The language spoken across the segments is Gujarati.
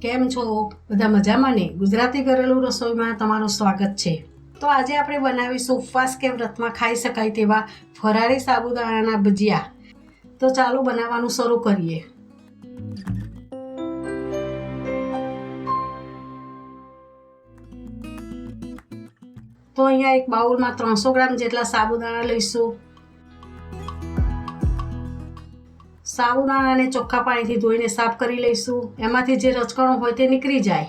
કેમ છો? બધા મજામાં ને? ગુજરાતી ઘરેલું રસોઈમાં તમારું સ્વાગત છે. તો આજે આપણે બનાવીશું ઉપવાસ કે વ્રતમાં ખાઈ શકાય તેવા ફરારી સાબુદાણાના ભજીયા. તો ચાલો બનાવવાનું શરૂ કરીએ. તો અહીંયા એક બાઉલમાં ત્રણસો ગ્રામ જેટલા સાબુદાણા લઈશું. સાબુદાણાને ચોખ્ખા પાણીથી ધોઈને સાફ કરી લઈશું. એમાંથી જે રચકણો હોય તે નીકળી જાય.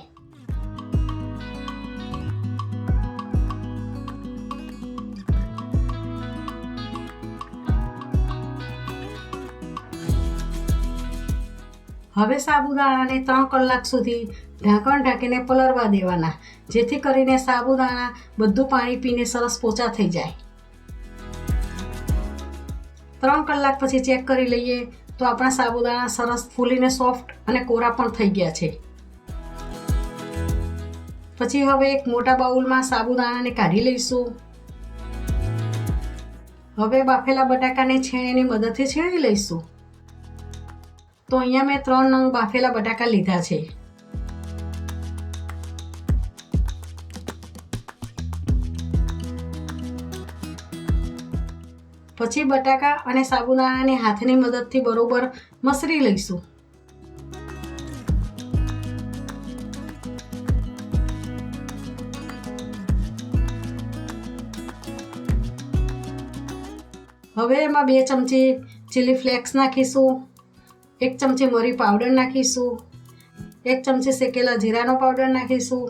હવે સાબુદાણાને ત્રણ કલાક સુધી ઢાંકણ ઢાંકીને પલળવા દેવાના, જેથી કરીને સાબુદાણા બધું પાણી પીને સરસ પોચા થઈ જાય. ત્રણ કલાક પછી ચેક કરી લઈએ તો આપણા સાબુદાણા સરસ ફૂલીને સોફ્ટ અને કોરા પણ થઈ ગયા છે. પછી હવે એક મોટા બાઉલમાં સાબુદાણાને કાઢી લઈશું. હવે બાફેલા બટાકાને છેણીની મદદથી છેણી લઈશું. તો અહીંયા મેં ત્રણ નંગ બાફેલા બટાકા લીધા છે. પછી બટાકા અને સાબુદાણાને હાથની મદદથી બરોબર મસરી લઈશું. હવે એમાં બે ચમચી ચીલી ફ્લેક્સ નાખીશું, એક ચમચી મરી પાવડર નાખીશું, એક ચમચી શેકેલા જીરાનો પાવડર નાખીશું,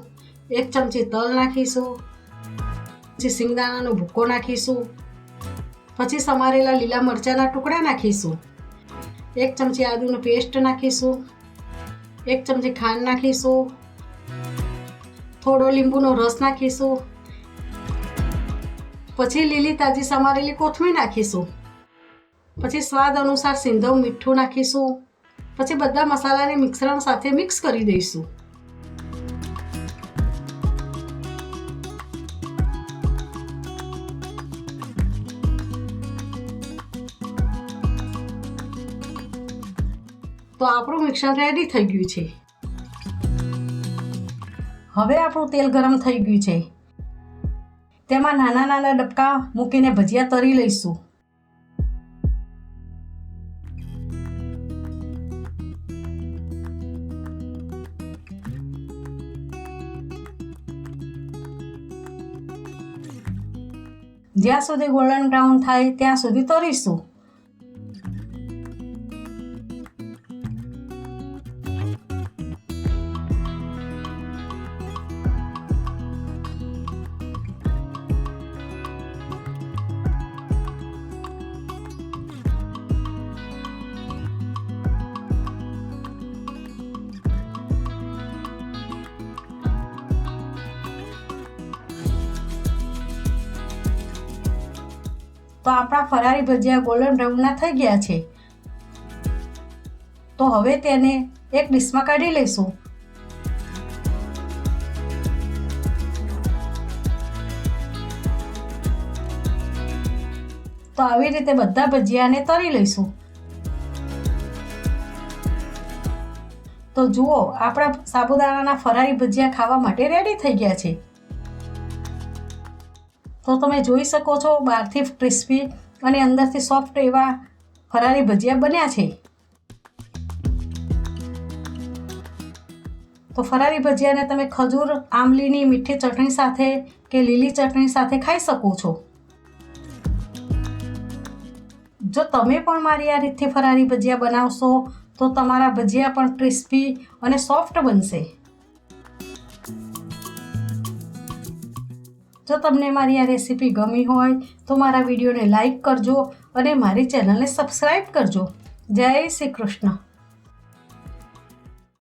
એક ચમચી તલ નાખીશું પછી સિંગદાણાનો ભૂકો નાખીશું પછી સમારેલા લીલા મરચાંના ટુકડા નાખીશું. એક ચમચી આદુનો પેસ્ટ નાખીશું. એક ચમચી ખાંડ નાખીશું. થોડો લીંબુનો રસ નાખીશું. પછી લીલી તાજી સમારેલી કોથમીર નાખીશું. પછી સ્વાદ અનુસાર સિંધવ મીઠું નાખીશું. પછી બધા મસાલાને મિશ્રણ સાથે મિક્સ કરી દઈશું. તો આપણું મિક્સર રેડી થઈ ગયું છે. હવે આપણું તેલ ગરમ થઈ ગયું છે. તેમાં નાના નાના ડબકા મૂકીને ભજીયા તરી લઈશું. જ્યાં સુધી ગોલ્ડન બ્રાઉન થાય ત્યાં સુધી તરીશું. તો આપણા ફરારી ભજીયા ગોલ્ડન બ્રાઉનના થઈ ગયા છે. તો હવે તેને એક ડીશમાં કાઢી લઈશું. તો આવી રીતે બધા ભજીયાને તરી લઈશું. તો જુઓ, આપણા સાબુદાણાના ફરારી ભજીયા ખાવા માટે રેડી થઈ ગયા છે. તો તમે જોઈ શકો છો બહારથી ક્રિસ્પી અને અંદરથી સોફ્ટ એવા ફરારી ભજીયા બન્યા છે. તો ફરારી ભજીયાને તમે ખજૂર આમલીની મીઠી ચટણી સાથે કે લીલી ચટણી સાથે ખાઈ શકો છો. જો તમે પણ મારી આ રીતથી ફરારી ભજીયા બનાવશો, તો તમારા ભજીયા પણ ક્રિસ્પી અને સોફ્ટ બનશે. જો તમને મારી આ રેસીપી ગમી હોય તો મારા વિડીયોને લાઈક કરજો અને મારી ચેનલને સબસ્ક્રાઈબ કરજો. જય શ્રી કૃષ્ણ.